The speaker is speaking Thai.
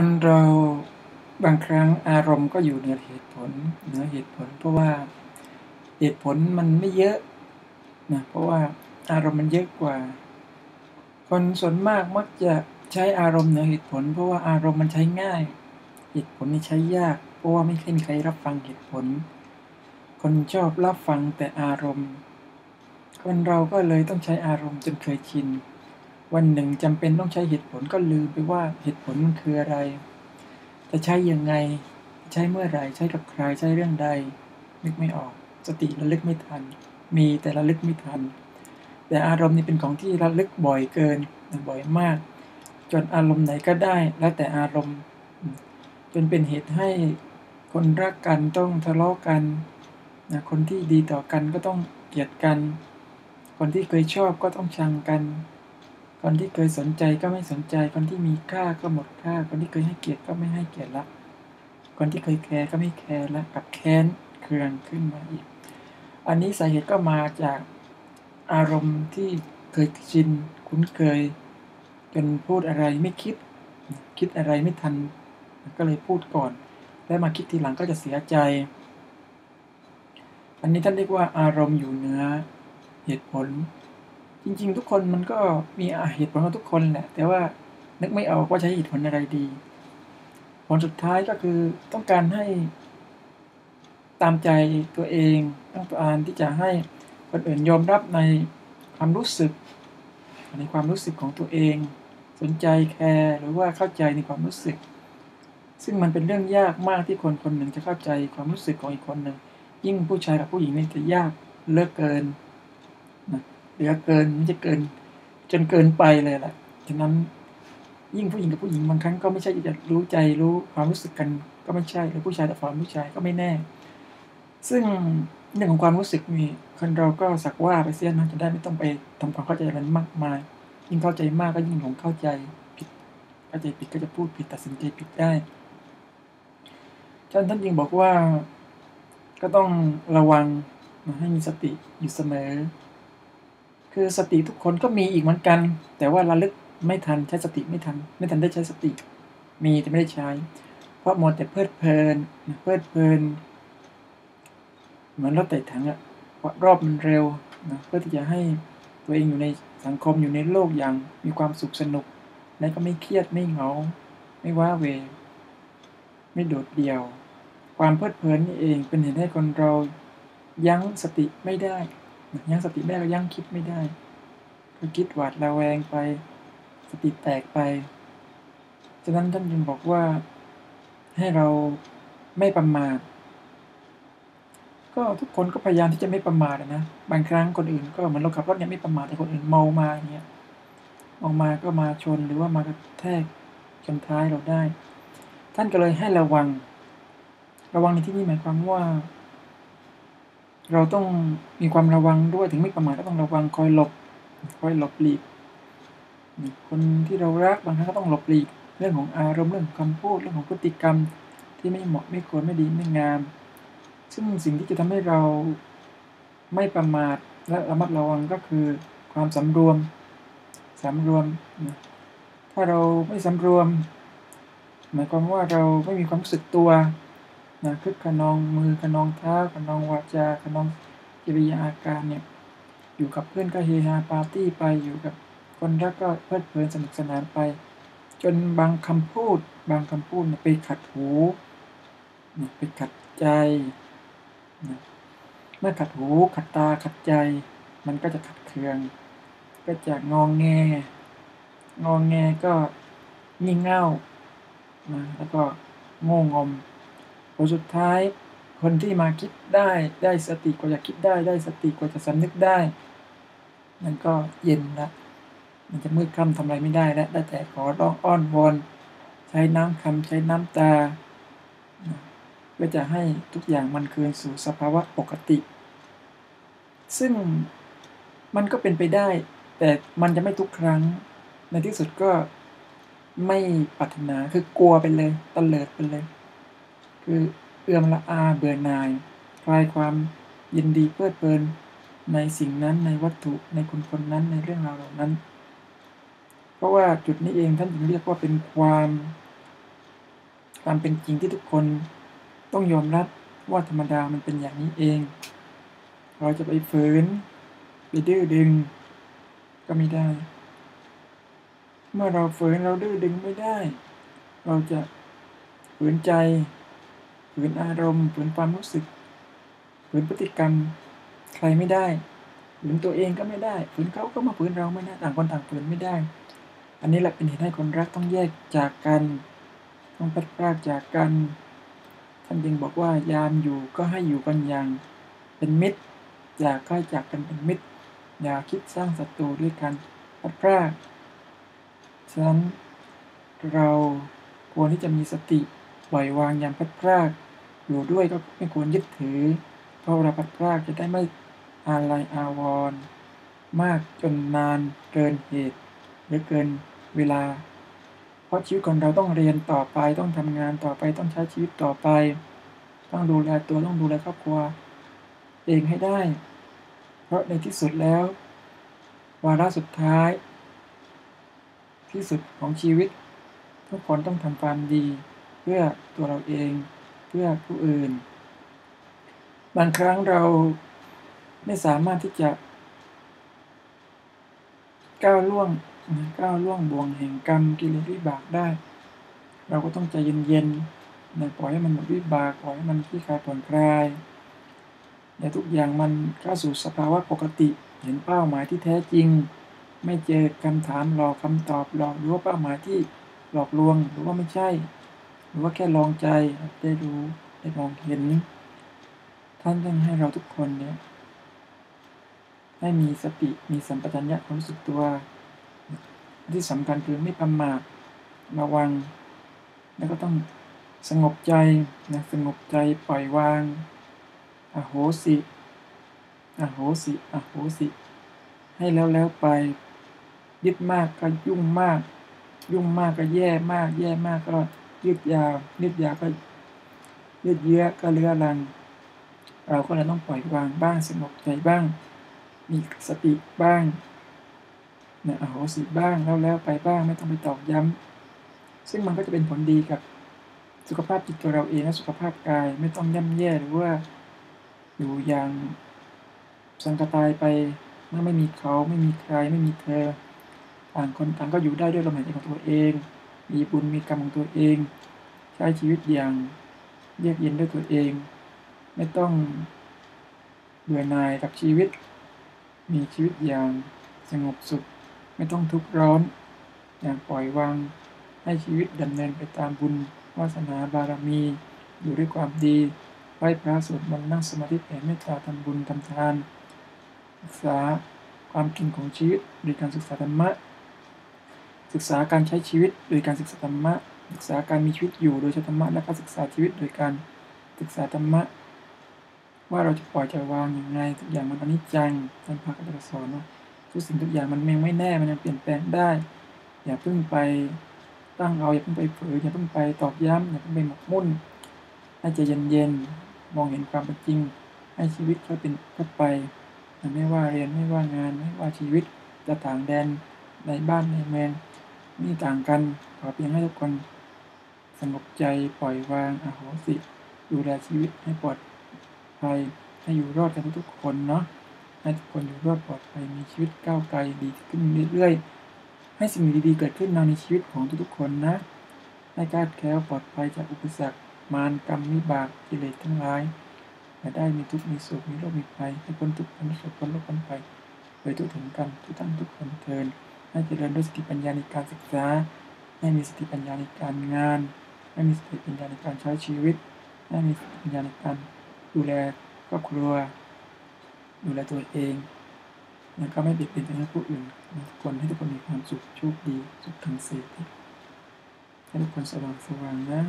คนเราบางครั้งอารมณ์ก็อยู่เหนือเหตุผลเหนือเหตุผล เพราะว่าเหตุผลมันไม่เยอะนะเพราะว่าอารมณ์มันเยอะกว่า คนส่วนมากมักจะใช้อารมณ์เหนือเหตุผล เพราะว่าอารมณ์มันใช้ง่าย เหตุผลนี่ใช้ยาก เพราะว่าไม่เคยมีใครรับฟังเหตุผล คนชอบรับฟังแต่อารมณ์ คนเราก็เลยต้องใช้อารมณ์จนเคยชิน วันหนึ่งจำเป็นต้องใช้เหตุผลก็ลืมไปว่าเหตุผลมันคืออะไร จะใช้ยังไง ใช้เมื่อไหร่ใช้กับใครใช้เรื่องใด นึกไม่ออก สติระลึกไม่ทัน มีแต่ระลึกไม่ทัน แต่อารมณ์นี่เป็นของที่ระลึกบ่อยเกินบ่อยมาก จนอารมณ์ไหนก็ได้ แล้วแต่อารมณ์ จนเป็นเหตุให้คนรักกันต้องทะเลาะกันนะคนที่ดีต่อกันก็ต้องเกลียดกัน คนที่เคยชอบก็ต้องชังกัน คนที่เคยสนใจก็ไม่สนใจ คนที่มีค่าก็หมดค่า คนที่เคยให้เกียรติก็ไม่ให้เกียรติละ คนที่เคยแคร์ก็ไม่แคร์ละกับแค้นเคืองขึ้นมาอีก อันนี้สาเหตุก็มาจากอารมณ์ที่เคยชินคุ้นเคย จนพูดอะไรไม่คิด คิดอะไรไม่ทัน ก็เลยพูดก่อน แล้วมาคิดทีหลังก็จะเสียใจ อันนี้ท่านเรียกว่าอารมณ์อยู่เนื้อเหตุผล จริง ๆ ทุกคนมันก็มีเหตุผลของทุกคนแหละ แต่ว่านึกไม่ออกว่าใช้เหตุผลอะไรดี ผลสุดท้ายก็คือต้องการให้ตามใจตัวเองต้องการที่จะให้คนอื่นยอมรับในความรู้สึก ในความรู้สึกของตัวเอง สนใจแคร์หรือว่าเข้าใจในความรู้สึก ซึ่งมันเป็นเรื่องยากมากที่คนคนหนึ่งจะเข้าใจความรู้สึกของอีกคนหนึ่งยิ่งผู้ชายกับผู้หญิงนี่จะยากเลิกเกิน เหลือเกินมันจะเกิน จนเกินไปเลยแหละฉะนั้นยิ่งผู้หญิงกับผู้หญิงบางครั้งก็ไม่ใช่จะรู้ใจรู้ความรู้สึกกันก็ไม่ใช่หรือผู้ชายแต่ความผู้ชายก็ไม่แน่ ซึ่งเรื่องของความรู้สึกมีคนเราก็สักว่าไปเสียนะจะได้ไม่ต้องไปทำความเข้าใจมันมากมาย ยิ่งเข้าใจมากก็ยิ่งหลงเข้าใจผิดเข้าใจผิดก็จะพูดผิดตัดสินใจผิดได้ท่านท่านยิงบอกว่าก็ต้องระวังให้มีสติอยู่เสมอ คือสติทุกคนก็มีอีกเหมือนกัน แต่ว่าระลึกไม่ทันใช้สติไม่ทัน ไม่ทันได้ใช้สติ มีแต่ไม่ได้ใช้ เพราะมัวแต่เพลิดเพลินเพลิดเพลิน เหมือนรถไต่ถังอะรอบมันเร็วนะเพื่อที่จะให้ตัวเองอยู่ในสังคมอยู่ในโลกอย่างมีความสุขสนุก และก็ไม่เครียดไม่เหงา ไม่ว้าเว ไม่โดดเดี่ยว ความเพลิดเพลินนี่เองเป็นเหตุให้คนเรายั้งสติไม่ได้ ยั้งสติไม่ได้ยั้งคิดไม่ได้ก็คิดหวาดระแวงไป สติแตกไปฉะนั้นท่านจึงบอกว่าให้เราไม่ประมาทก็ทุกคนก็พยายามที่จะไม่ประมาทนะบางครั้งคนอื่นก็เหมือนเราขับรถเนี่ยไม่ประมาทแต่คนอื่นเมามาอย่างเงี้ยเมามาก็มาชนหรือว่ามากระแทกจนท้ายเราได้ ท่านก็เลยให้ระวัง ระวังในที่นี้หมายความว่า เราต้องมีความระวังด้วยถึงไม่ประมาทก็ต้องระวังคอยหลบคอยหลบหลีก คนที่เรารักบางครั้งก็ต้องหลบหลีก เรื่องของอารมณ์เรื่องของคำพูดเรื่องของพฤติกรรมที่ไม่เหมาะไม่ควรไม่ดีไม่งาม ซึ่งสิ่งที่จะทำให้เราไม่ประมาทและระมัดระวังก็คือความสำรวมสำรวม ถ้าเราไม่สำรวม หมายความว่าเราไม่มีความรู้สึกตัว นะคึกขนองมือขนองเท้าขนองวาจาขนองกิริยาอาการเนี่ยอยู่กับเพื่อนก็เฮฮาปาร์ตี้ไปอยู่กับคนรักก็เพลิดเพลินสนุกสนานไป จนบางคำพูด บางคำพูดไปขัดหูไปขัดใจเมื่อขัดหูขัดตาขัดใจ มันก็จะขัดเคือง ก็จะงองแงงองแงก็งี่เง่านะแล้วก็โง่งม ผลสุดท้าย คนที่มาคิดได้ได้สติกว่าจะคิดได้ได้สติกว่าจะสำนึกได้ มันก็เย็นละมันจะมืดค่ำทำอะไรไม่ได้แล้วได้แต่ขอร้องอ้อนวอนใช้น้ำคำใช้น้ำตาเพื่อจะให้ทุกอย่างมันคืนสู่สภาวะปกติ ซึ่งมันก็เป็นไปได้ แต่มันจะไม่ทุกครั้ง ในที่สุดก็ไม่ปรารถนาคือกลัวไปเลยตะเลิดไปเลย เอื้อมละอาเบื่อหน่าย คลายความยินดีเพลิดเพลินในสิ่งนั้นในวัตถุในคนคนนั้นในเรื่องราวเหล่านั้น เพราะว่าจุดนี้เองท่านจึงเรียกว่าเป็นความ ความเป็นจริงที่ทุกคนต้องยอมรับว่าธรรมดามันเป็นอย่างนี้เอง เราจะไปฝืนไปดื้อดึง ก็ไม่ได้ เมื่อเราฝืนเราดื้อดึงไม่ได้ เราจะฝืนใจ ฝืนอารมณ์ฝืนความรู้สึกฝืนพฤติกรรม ใครไม่ได้ฝืนตัวเองก็ไม่ได้ฝืนเขาก็มาฝืนเราไม่ได้ต่างคนต่างฝืนไม่ได้ อันนี้แหละเป็นเหตุให้คนรักต้องแยกจากกันต้องพัดพรากจากกันท่านจึงบอกว่ายามอยู่ก็ให้อยู่กันอย่างเป็นมิตร อย่าใกล้จากกันเป็นมิตร อย่าคิดสร้างศัตรูด้วยกันพัดพรากฉะนั้นเราควรที่จะมีสติปล่อยวางยามพัดพราก อยู่ด้วยก็ไม่ควรยึดถือ เพราะเราพัดพรากจะได้ไม่อาลัยอาวรณ์มากจนนานเกินเหตุ หรือเกินเวลา เพราะชีวิตของเราต้องเรียนต่อไปต้องทำงานต่อไปต้องใช้ชีวิตต่อไป ต้องดูแลตัวต้องดูแลครอบครัว เองให้ได้ เพราะในที่สุดแล้ว วาระสุดท้าย ที่สุดของชีวิต ทุกคนต้องทำความดี เพื่อตัวเราเอง เพื่อผู้อื่น บางครั้งเราไม่สามารถที่จะ ก้าวล่วงก้าวล่วงบ่วงแห่งกรรมกิเลสวิบากได้ เราก็ต้องใจเย็นๆนะปล่อยให้มันหมดวิบากปล่อยให้มันที่คลายผ่อนคลายอย่าทุกอย่างมันเข้าสู่สภาวะปกติ เห็นเป้าหมายที่แท้จริง ไม่เจอคำถามหลอกคำตอบหลอกหรือว่าเป้าหมายที่หลอกลวงหรือว่าไม่ใช่ หรือว่าแค่ลองใจได้รู้ได้มองเห็น ท่านต้องให้เราทุกคนเนี่ยให้มีสติมีสัมปชัญญะความรู้สึกตัว ที่สำคัญคือไม่ประมาทระวัง แล้วก็ต้องสงบใจนะสงบใจปล่อยวางอโหสิอโหสิอโหสิ ให้แล้วแล้วไป ยึดมากก็ยุ่งมาก ยุ่งมากก็แย่มาก แย่มากก็ ยืดยาวยืดยาวก็ยืดเยื้อก็เลือรัง เราก็เลยต้องปล่อยวางบ้างสงบใจบ้าง มีสติบ้างเนี่ยอโหสิบ้างแล้วแล้วไปบ้างไม่ต้องไปตอกย้ำซึ่งมันก็จะเป็นผลดีกับสุขภาพจิตตัวเราเองและสุขภาพกายไม่ต้องย่ำแย่หรือว่าอยู่อย่างสังกตายไปเมื่อไม่มีเขาไม่มีใครไม่มีเธอต่างคนต่างก็อยู่ได้ด้วยลมหายใจของตัวเอง มีบุญมีกรรมของตัวเอง ใช้ชีวิตอย่างเยือกเย็นด้วยตัวเอง ไม่ต้องเบื่อหน่ายกับชีวิต มีชีวิตอย่างสงบสุข ไม่ต้องทุกข์ร้อน อย่างปล่อยวางให้ชีวิตดำเนินไปตามบุญวาสนาบารมี อยู่ด้วยความดี ไหว้พระสวดมนต์นั่งสมาธิแผ่เมตตาทำบุญทำทาน ศึกษาความจริงของชีวิตโดยการศึกษาธรรมะ ศึกษาการใช้ชีวิตโดยการศึกษาธรรมะ ศึกษาการมีชีวิตอยู่โดยใช้ธรรมะและก็ศึกษาชีวิตโดยการศึกษาธรรมะ ว่าเราจะปล่อยจะวางอย่างไรทุกอย่างมันอนิจจังท่านพระก็จะสอนว่าทุกสิ่งทุกอย่างมันยังไม่แน่มันยังเปลี่ยนแปลงได้ อย่าเพิ่งไปตั้งเอาอย่าเพิ่งไปฝืนอย่าเพิ่งไปตอกย้ำอย่าเพิ่งไปหมกมุ่นให้ใจเย็นๆมองเห็นความเป็นจริง ให้ชีวิตเขาเป็นเข้าไปไม่ว่าเรียนไม่ว่างานไม่ว่าชีวิตจะต่างแดนในบ้านในเมือง นี่ต่างกัน ขอเพียงให้ทุกคนสงบใจปล่อยวางอโหสิ ดูแลชีวิตให้ปลอดภัยให้อยู่รอดกันทุกคนเนาะให้ทุกคนอยู่รอดปลอดภัยมีชีวิตก้าวไกลดีขึ้นเรื่อยๆ ให้สิ่งดีๆเกิดขึ้นในชีวิตของทุกๆคนนะ ให้กาดแคล้วปลอดภัยจากอุปสรรค มารกรรมมิบากกิเลสทั้งหลายและได้มีทุกมีสุขมีโรคมีภัยให้พ้นทุกข์พ้นสุขพ้นโรคพ้นภัยโดยทุกถึงกันทุกท่านทุกคนเทิน ให้เจริญด้วยสติปัญญาในการศึกษา ให้มีสติปัญญาในการงาน ให้มีสติปัญญาในการใช้ชีวิต ให้มีสติปัญญาในการดูแลครอบครัว ดูแลตัวเอง แล้วก็ไม่เบียดเบียนให้ผู้อื่นทุกคนให้ทุกคนมีความสุขโชคดี สุขทังเสถีให้ทุกคนสว่างสว่างนะ